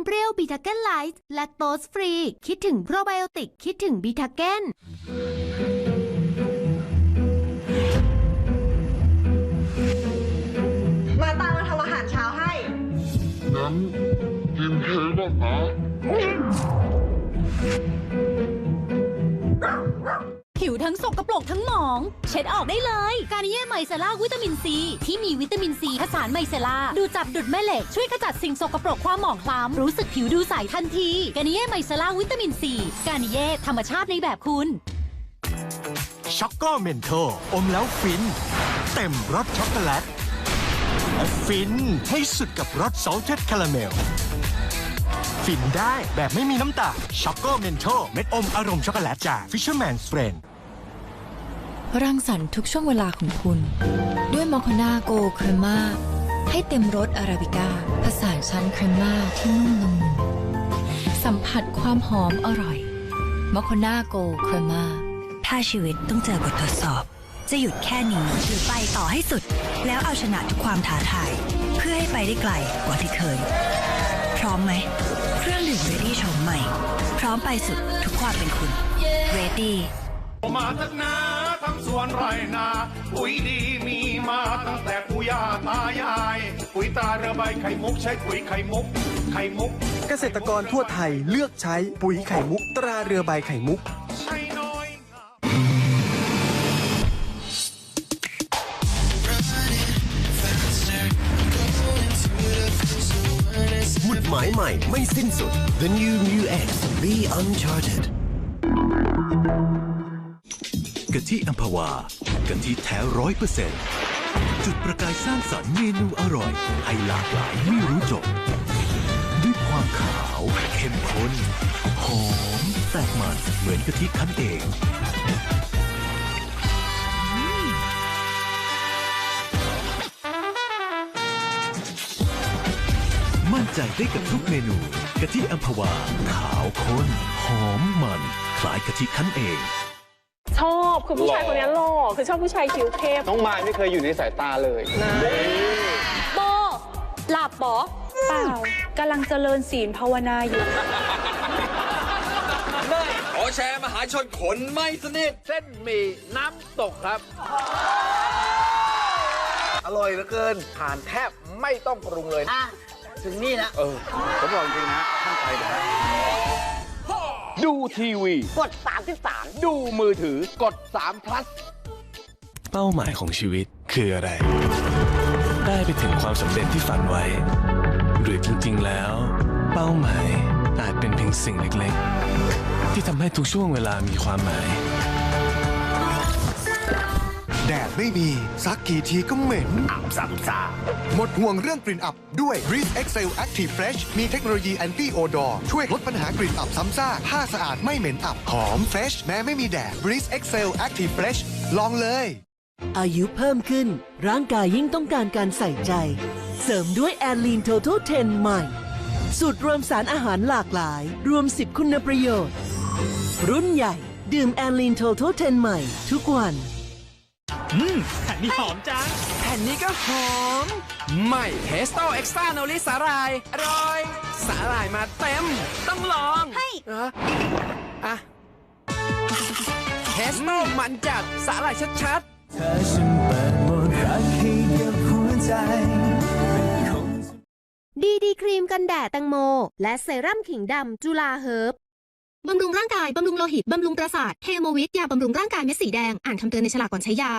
มเปรี้ยวบีทาเกนไลท์แลคโตสฟรี คิดถึงโปรไบโอติก คิดถึงบีทาเกนมาตามมาทำอาหารเช้าให้ งั้นกินเค้กก่อนนะ ทั้งสกปรกทั้งหมอง เช็ดออกได้เลย การเย่ไมเซล่าวิตามินซี ที่มีวิตามินซีผสานไมเซล่าดูจับดุดแม่เหล็ก ช่วยขจัดสิ่งสกปรกความหมองคล้ำรู้สึกผิวดูใสทันที การเย่ไมเซล่าวิตามินซีการเย่ธรรมชาติในแบบคุณช็อกโกเมนโทอมแล้วฟิน เต็มรสช็อกโกแลตและฟินให้สุดกับรสซอลเท d คาราเมล ฟินได้แบบไม่มีน้ำตาช็อกโกเมนโทเม็ดอมอารมณ์ช็อกโกแลตจาก Fisherman's Friend รังสรรค์ทุกช่วงเวลาของคุณ ด้วยมอคนาโกครม่าให้เต็มรสอาราบิก้าผสานชั้นครม่าที่นุ่มละมุนสัมผัสความหอมอร่อยมอคนาโกครม่าถ้าชีวิตต้องเจอบททดสอบ จะหยุดแค่นี้หรือไปต่อให้สุด แล้วเอาชนะทุกความท้าทาย เพื่อให้ไปได้ไกลกว่าที่เคย พร้อมไหมเครื่องดื่มเรดี้โฉมใหม่ พร้อมไปสุดทุกความเป็นคุณ Ready มาจากนาทำสวนไรนา ปุ๋ยดีมีมาตั้งแต่ปู่ย่าตายาย ปุ๋ยตาเรือใบไข่มุกใช้ปุ๋ยไข่มุก ไข่มุก เกษตรกรทั่วไทยเลือกใช้ปุ๋ยไข่มุก ตราเรือใบไข่มุกใช้น้อยหมุดหมายใหม่ไม่สิ้นสุด The New Mu X Be Uncharted กะทิอัมพวากะทิแท้ร้อยเปอร์เซ็นต์จุดประกายสร้างสรรค์เมนูอร่อย ให้หลากหลายไม่รู้จบ ด้วยความขาว เข้มข้น หอม แตกมันเหมือนกะทิคั้นเองมั่นใจได้กับทุกเมนู กะทิอัมพวา ขาวข้น หอมมัน คล้ายกะทิคั้นเอง ชอบคือผู้ชายคนนี้หล่อคือชอบผู้ชายคิ้วเข้มน้องมายไม่เคยอยู่ในสายตาเลยโบหลับปอเปล่ากำลังเจริญศีลภาวนาอยู่ ขอแชร์มหาชนขนไม่สนิท เส้นหมี่น้ำตกครับ อร่อยเหลือเกินทานแทบไม่ต้องปรุงเลย อะ ถึงนี่แล้วเออผมบอกจริงๆนะท่านไปนะฮะ ดูทีวี กด 33 ดูมือถือกด3 plus เป้าหมายของชีวิตคืออะไร ได้ไปถึงความสำเร็จที่ฝันไว้ หรือจริงๆแล้ว เป้าหมายอาจเป็นเพียงสิ่งเล็กๆ ที่ทำให้ทุกช่วงเวลามีความหมาย ไม่มีซักกี่ทีก็เหม็น อับซ้ำซาหมดห่วงเรื่องกลิ่นอับด้วย Breeze Excel Active Fresh มีเทคโนโลยี Anti Odor ช่วยลดปัญหากลิ่นอับซ้ำซ่าผ้าสะอาดไม่เหม็นอับหอม Fresh แม้ไม่มีแดด Breeze Excel Active Fresh ลองเลย อายุเพิ่มขึ้น ร่างกายยิ่งต้องการการใส่ใจ เสริมด้วยแอนลีน Total 10 ใหม่ สูตรรวมสารอาหารหลากหลาย รวม 10 คุณประโยชน์ รุ่นใหญ่ ดื่มแอนลีน Total 10 ใหม่ ทุกวัน แผ่นนี้หอมจัง แผ่นนี้ก็หอม ใหม่เทสโต้เอ็กซ์ตร้าโนลิสาหร่าย อร่อย สาหร่ายมาเต็ม ต้องลองให้อะเทสโต้มันจัด สาหร่ายชัดๆดีดีครีมกันแดดแตงโม และเซรั่มขิงดำจุลาเฮิร์บบำรุงร่างกาย บำรุงโลหิต บำรุงประสาทเฮโมวิทยาบำรุงร่างกายเม็ดสีแดง อ่านคำเตือนในฉลากก่อนใช้ยา